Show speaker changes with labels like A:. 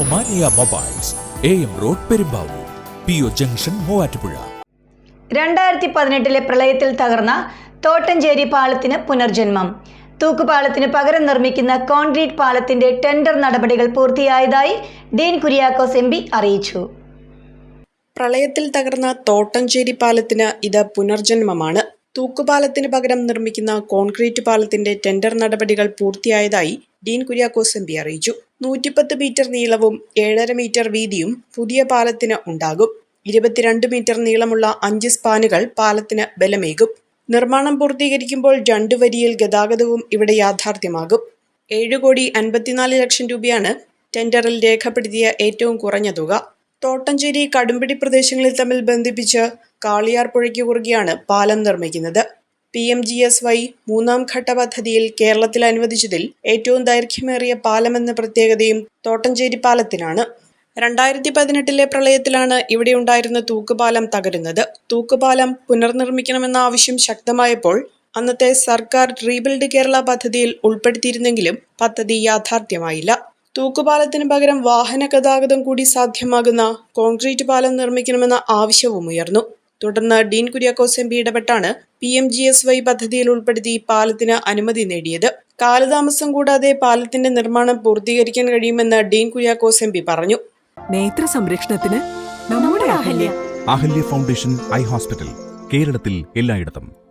A: Omania mobiles A M road Perumbavoor P O junction Muvattupuzha.
B: രണ്ടായിരത്തി പതിനെട്ടിലെ പ്രളയത്തിൽ തകർന്ന തോട്ടഞ്ചേരി പാലത്തിന് പുനർജന്മം. തൂക്കുപാലത്തിന് പകരം നിർമ്മിക്കുന്ന കോൺക്രീറ്റ് പാലത്തിന്റെ ടെൻഡർ നടപടികൾ പൂർത്തിയായതായി ഡീൻ കുര്യാക്കോസ് എം അറിയിച്ചു.
C: പ്രളയത്തിൽ തകർന്ന തോട്ടഞ്ചേരി പാലത്തിന് ഇത് പുനർജന്മമാണ്. തൂക്കുപാലത്തിന് പകരം നിർമ്മിക്കുന്ന കോൺക്രീറ്റ് പാലത്തിന്റെ ടെൻഡർ നടപടികൾ പൂർത്തിയായതായി ഡീൻ കുര്യാക്കോസ് എം പി അറിയിച്ചു. നൂറ്റിപ്പത്ത് മീറ്റർ നീളവും ഏഴര മീറ്റർ വീതിയും പുതിയ പാലത്തിന് ഉണ്ടാകും. ഇരുപത്തിരണ്ട് മീറ്റർ നീളമുള്ള അഞ്ച് സ്പാനുകൾ പാലത്തിന് ബലമേകും. നിർമ്മാണം പൂർത്തീകരിക്കുമ്പോൾ രണ്ടു വരിയിൽ ഗതാഗതവും ഇവിടെ യാഥാർത്ഥ്യമാകും. ഏഴ് കോടി അൻപത്തിനാല് ലക്ഷം രൂപയാണ് ടെൻഡറിൽ രേഖപ്പെടുത്തിയ ഏറ്റവും കുറഞ്ഞ തുക. തോട്ടഞ്ചേരി കടുമ്പിടി പ്രദേശങ്ങളിൽ തമ്മിൽ ബന്ധിപ്പിച്ച് കാളിയാർ പുഴയ്ക്ക് കുറുകെയാണ് പാലം നിർമ്മിക്കുന്നത്. P M G S Y മൂന്നാം ഘട്ട പദ്ധതിയിൽ കേരളത്തിൽ അനുവദിച്ചതിൽ ഏറ്റവും ദൈർഘ്യമേറിയ പാലമെന്ന പ്രത്യേകതയും തോട്ടഞ്ചേരി പാലത്തിനാണ്. രണ്ടായിരത്തി പതിനെട്ടിലെ പ്രളയത്തിലാണ് ഇവിടെ ഉണ്ടായിരുന്ന തൂക്കുപാലം തകരുന്നത്. തൂക്കുപാലം പുനർനിർമ്മിക്കണമെന്ന ആവശ്യം ശക്തമായപ്പോൾ അന്നത്തെ സർക്കാർ റീബിൽഡ് കേരള പദ്ധതിയിൽ ഉൾപ്പെടുത്തിയിരുന്നെങ്കിലും പദ്ധതി യാഥാർത്ഥ്യമായില്ല. തൂക്കുപാലത്തിന് പകരം വാഹന ഗതാഗതം കൂടി സാധ്യമാകുന്ന കോൺക്രീറ്റ് പാലം നിർമ്മിക്കണമെന്ന ആവശ്യവും ഉയർന്നു. തുടർന്ന് Dean Kuriakose M P ഇടപെട്ടാണ് P M G S Y പദ്ധതിയിൽ ഉൾപ്പെടുത്തി പാലത്തിന് അനുമതി നേടിയത്. കാലതാമസം കൂടാതെ പാലത്തിന്റെ നിർമ്മാണം പൂർത്തീകരിക്കാൻ കഴിയുമെന്ന് ഡീൻ കുര്യാക്കോസ് എം പി പറഞ്ഞു.
D: നേത്ര സംരക്ഷണത്തിന് നമ്മുടെ Ahalya.
E: Ahalya foundation eye hospital കേരളത്തിൽ എല്ലായിടത്തും.